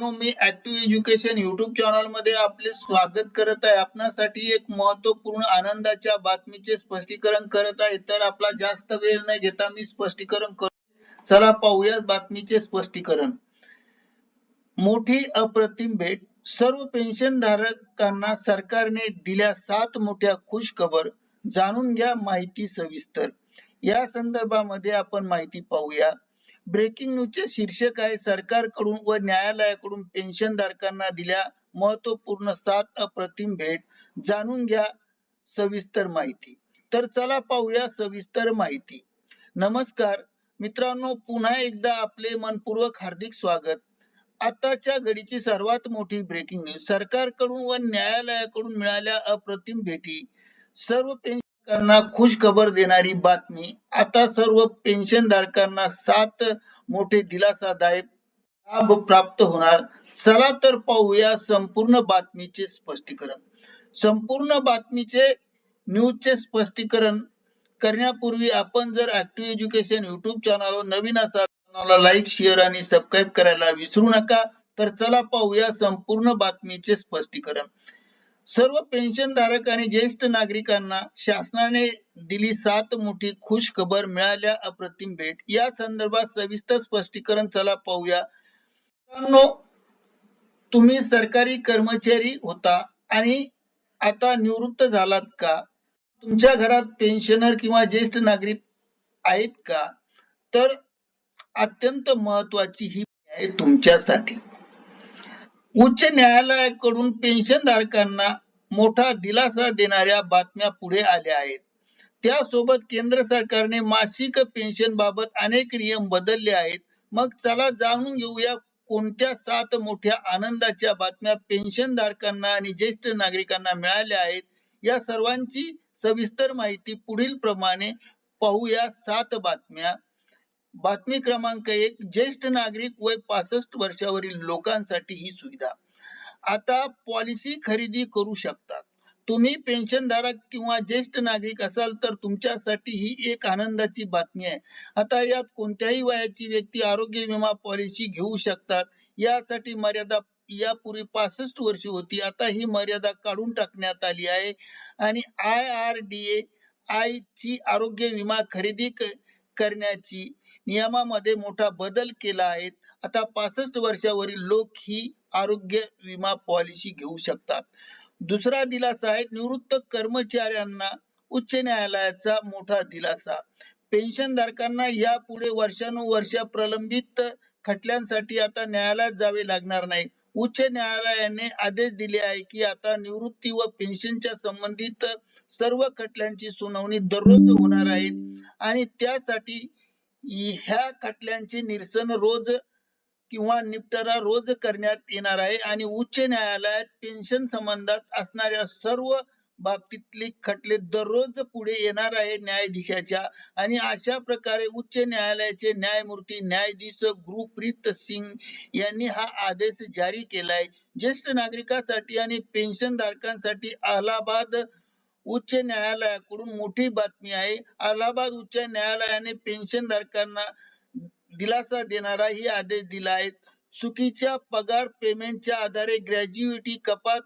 मित्रांनो मी active education YouTube चॅनलमध्ये आपले स्वागत करत आहे. आपणासाठी एक महत्त्वपूर्ण आनंदाच्या बातमीचे स्पष्टीकरण करत आहे. तर आपला जास्त वेळ न घेता मी स्पष्टीकरण करतो. चला पाहूया बातमीचे स्पष्टीकरण. मोठी अप्रतिम भेट सर्व पेन्शन धारकांना सरकारने दिल्या सात मोठ्या खुश खबर जाणून घ्या माहिती सविस्तर. या संदर्भामध्ये आपण माहिती पाहूया. ब्रेकिंग न्यूजचे शीर्षक आहे सरकारकडून व न्यायालयाकडून पेन्शन धारकांना दिल्या महत्त्वपूर्ण सात अप्रतिम भेट. जाणून घ्या सविस्तर माहिती. तर चला पाहूया सविस्तर माहिती. नमस्कार मित्रांनो पुन्हा एकदा आपले मनपूर्वक हार्दिक स्वागत. आताच्या घडीची सर्वात मोठी ब्रेकिंग न्यूज सरकारकडून व न्यायालयाकडून मिळाल्या अप्रतिम भेटी. सर्व पेन्शन खुश खबर देणारी बातमी. आता सर्व पेन्शन धारकांना सात मोठे दिलासादायक लाभ प्राप्त होणार. चला तर पाहूया संपूर्ण बातमीचे स्पष्टीकरण. संपूर्ण बातमीचे न्यूजचे स्पष्टीकरण करण्यापूर्वी आपण जर ऍक्टिव्ह एज्युकेशन युट्यूब चॅनलवर नवीन असाल चॅनलला लाईक शेअर आणि सबस्क्राईब करायला विसरू नका. तर चला पाहूया संपूर्ण बातमीचे स्पष्टीकरण. सर्व पेन्शन धारक आणि ज्येष्ठ नागरिकांना शासनाने दिली सात मोठी खुश खबर मिळाल्या अप्रतिम भेट. या संदर्भात सविस्तर स्पष्टीकरण चला पाहूया. तुम्ही सरकारी कर्मचारी होता आणि आता निवृत्त झालात का? तुमच्या घरात पेन्शनर किंवा ज्येष्ठ नागरिक आहेत का? तर अत्यंत महत्वाची ही आहे तुमच्यासाठी. उच्च न्यायालयाकडून पेन्शन धारकांना मोठा दिलासा देणाऱ्या बातम्या पुढे आल्या आहेत. त्यासोबत केंद्र सरकारने मासिक पेन्शन बाबत अनेक नियम बदलले आहेत. मग चला जाणून घेऊया कोणत्या सात मोठ्या आनंदाच्या बातम्या पेन्शन धारकांना आणि ज्येष्ठ नागरिकांना मिळाल्या आहेत या सर्वांची सविस्तर माहिती पुढील प्रमाणे पाहूया सात बातम्या. बातमी क्रमांक एक ज्येष्ठ नागरिक वय पासष्ट वर्षावरील लोकांसाठी ही सुविधा. आता पॉलिसी खरेदी करू शकतात. तुम्ही पेन्शनधारक किंवा ज्येष्ठ नागरिक असाल तर तुमच्यासाठी ही एक आनंदाची बातमी आहे. आता यात कोणत्याही वयाची व्यक्ती आरोग्य विमा पॉलिसी घेऊ शकतात. यासाठी मर्यादा यापूर्वी पासष्ट वर्ष होती. आता ही मर्यादा काढून टाकण्यात आली आहे. आणि I R D A I ची आरोग्य विमा खरेदी करण्याची नियमामध्ये मोठा बदल केला आहे. आता पासष्ट वर्षावरील लोक ही आरोग्य विमा पॉलिसी घेऊ शकतात. दुसरा दिलासा आहे निवृत्त कर्मचाऱ्यांना उच्च न्यायालयाचा मोठा दिलासा. पेन्शन धारकांना यापुढे वर्षानुवर्ष प्रलंबित खटल्यांसाठी आता न्यायालयात जावे लागणार नाही. उच्च न्यायालयाने आदेश दिले आहे की आता निवृत्ती व पेन्शनच्या संबंधित सर्व खटल्यांची सुनावणी दररोज होणार आहे. आणि त्यासाठी ह्या खटल्यांचे निरसन रोज किंवा निपटारा रोज करण्यात येणार आहे. आणि उच्च न्यायालयात पेन्शन संबंधात असणाऱ्या सर्व बाबतीतले खटले दररोज पुढे येणार आहे न्यायाधीशाच्या. आणि अशा प्रकारे उच्च न्यायालयाचे न्यायमूर्ती न्यायाधीश गुरुप्रीत सिंग यांनी हा आदेश जारी केलाय. ज्येष्ठ नागरिकांसाठी आणि पेन्शन धारकांसाठी अलाहाबाद उच्च न्यायालयाकडून मोठी बातमी आहे. अलाहाबाद उच्च न्यायालयाने पेन्शन धारकांना दिलासा देणारा ही आदेश दिला आहे. चुकीच्या पगार पेमेंटच्या आधारे ग्रॅज्युएटी कपात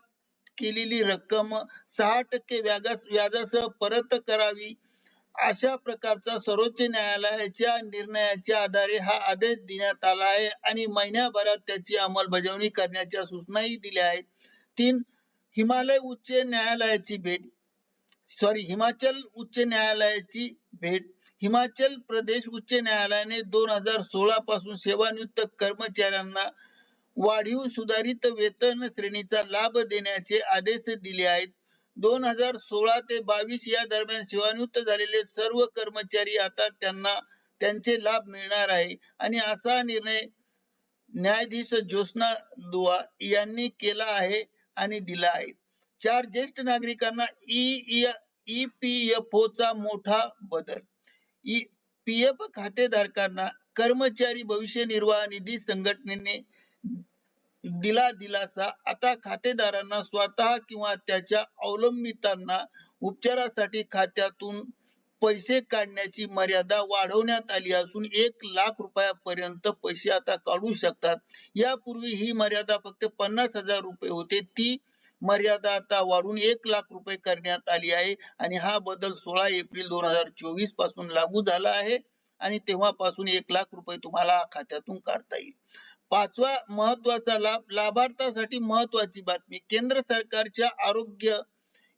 केलेली रक्कम सहा टक्के व्याजास व्याजासह परत करावी. अशा प्रकारचा सर्वोच्च न्यायालयाच्या निर्णयाच्या आधारे हा आदेश देण्यात आला आहे आणि महिन्याभरात त्याची अंमलबजावणी करण्याच्या सूचनाही दिल्या आहेत. तीन हिमालय उच्च न्यायालयाची भेट. सॉरी हिमाचल उच्च न्यायालयाची भेट. हिमाचल प्रदेश उच्च न्यायालयाने दोन हजार सोळा पासून सेवानिवृत्त कर्मचाऱ्यांना वाढीव सुधारित वेतन श्रेणीचा लाभ देण्याचे आदेश दिले आहेत. दोन हजार सोळा ते बावीस या दरम्यान सेवानिवृत्त झालेले सर्व कर्मचारी आता त्यांना त्यांचे लाभ मिळणार आहे. आणि असा निर्णय न्यायाधीश ज्योत्ना दुआ यांनी केला आहे आणि दिला आहे. चार ज्येष्ठ नागरिकांना ई ई पी एफ चा मोठा बदल. ई पी एफ खातेधारकांना कर्मचारी भविष्य निर्वाह निधी संघटनेने दिला दिलासा. आता खातेदारांना स्वतः किंवा त्याच्या अवलंबितांना उपचारासाठी खात्यातून पैसे काढण्याची मर्यादा वाढवण्यात आली असून एक लाख रुपयापर्यंत पैसे आता काढू शकतात. यापूर्वी ही मर्यादा फक्त पन्नास हजार रुपये होते. ती मर्यादा आता वाढून एक लाख रुपये करण्यात आली आहे आणि हा बदल सोळा एप्रिल दोन हजार चोवीसपासून लागू झाला आहे आणि तेव्हापासून एक लाख रुपये तुम्हाला खात्यातून काढता येईल. पाचवा महत्त्वाचा लाभ लाभार्थ्यासाठी महत्वाची बातमी. केंद्र सरकारच्या आरोग्य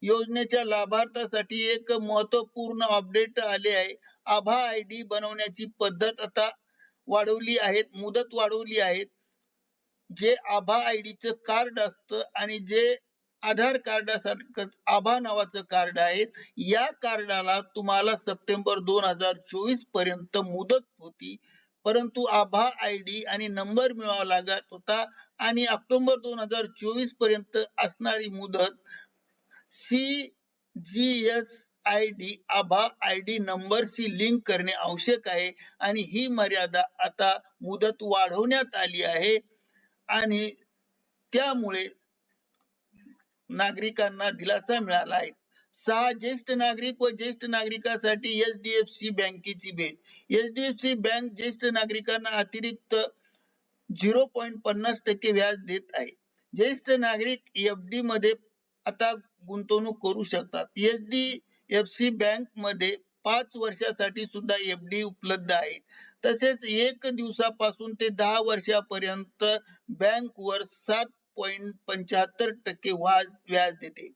योजनेच्या लाभार्थ्यासाठी एक महत्त्वपूर्ण अपडेट आले आहे. आभा आय डी बनवण्याची पद्धत आता वाढवली आहेत मुदत वाढवली आहेत. जे आभा आय च कार्ड असतं आणि जे आधार कार्डासारखंच आभा नावाचं कार्ड आहे या कार्डाला तुम्हाला सप्टेंबर दोन हजार चोवीसपर्यंत मुदत होती. परंतु आभा आय डी आणि नंबर मिळावा लागत होता. आणि ऑक्टोबर दोन हजार चोवीसपर्यंत असणारी मुदत C G S I D Abha I D नंबरशी लिंक करणे आवश्यक आहे. आणि ही मर्यादा आता मुदत वाढवण्यात आली आहे. आणि त्यामुळे नागरिकांना दिलासा मिळाला आहे. सहा ज्येष्ठ नागरिक व ज्येष्ठ नागरिकांसाठी एचडीएफसी बँकेची भेट. एचडीएफसी बँक ज्येष्ठ नागरिकांना अतिरिक्त झिरो पॉईंट पन्नास टक्के व्याज देत आहे. ज्येष्ठ नागरिक एफडी मध्ये आता गुंतवणूक करू शकतात. एचडीएफसी बँकमध्ये पाच वर्षासाठी सुद्धा एफडी उपलब्ध आहे. तसेच एक दिवसापासून ते दहा वर्षापर्यंत बँक वर सात पॉईंट पंच्याहत्तर टक्के व्याज व्याज देते.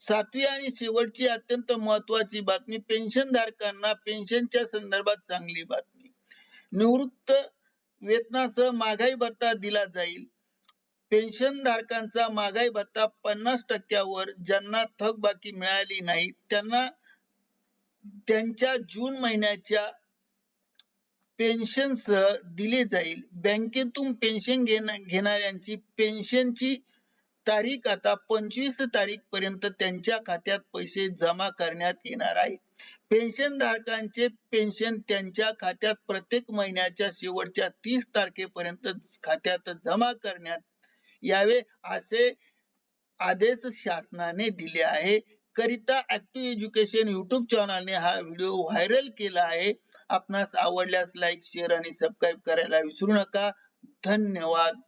सातवी आणि शेवटची अत्यंत महत्वाची बातमी पेन्शन धारकांना पेन्शनच्या संदर्भात चांगली बातमी. निवृत्त वेतनासह महागाई भत्ता दिला जाईल. पेन्शन धारकांचा महागाई भत्ता पन्नास टक्क्यावर ज्यांना थकबाकी मिळाली नाही त्यांना त्यांच्या जून महिन्याच्या पेन्शन सह दिले जाईल. बँकेतून पेन्शन घेणाऱ्यांची पेन्शनची तारीख आता पंचवीस तारीख पर्यंत त्यांच्या खात्यात पैसे जमा करण्यात येणार आहे पेन्शन धारकांचे पेन्शन त्यांच्या खात्यात प्रत्येक महिन्याच्या शेवटच्या तीस तारखेपर्यंत खात्यात जमा करण्यात यावे असे आदेश शासनाने दिले आहे. करिता ऍक्टिव्ह एज्युकेशन युट्यूब चॅनलने हा व्हिडिओ व्हायरल केला आहे. आपणास आवडल्यास लाईक शेअर आणि सबस्क्राईब करायला विसरू नका. धन्यवाद.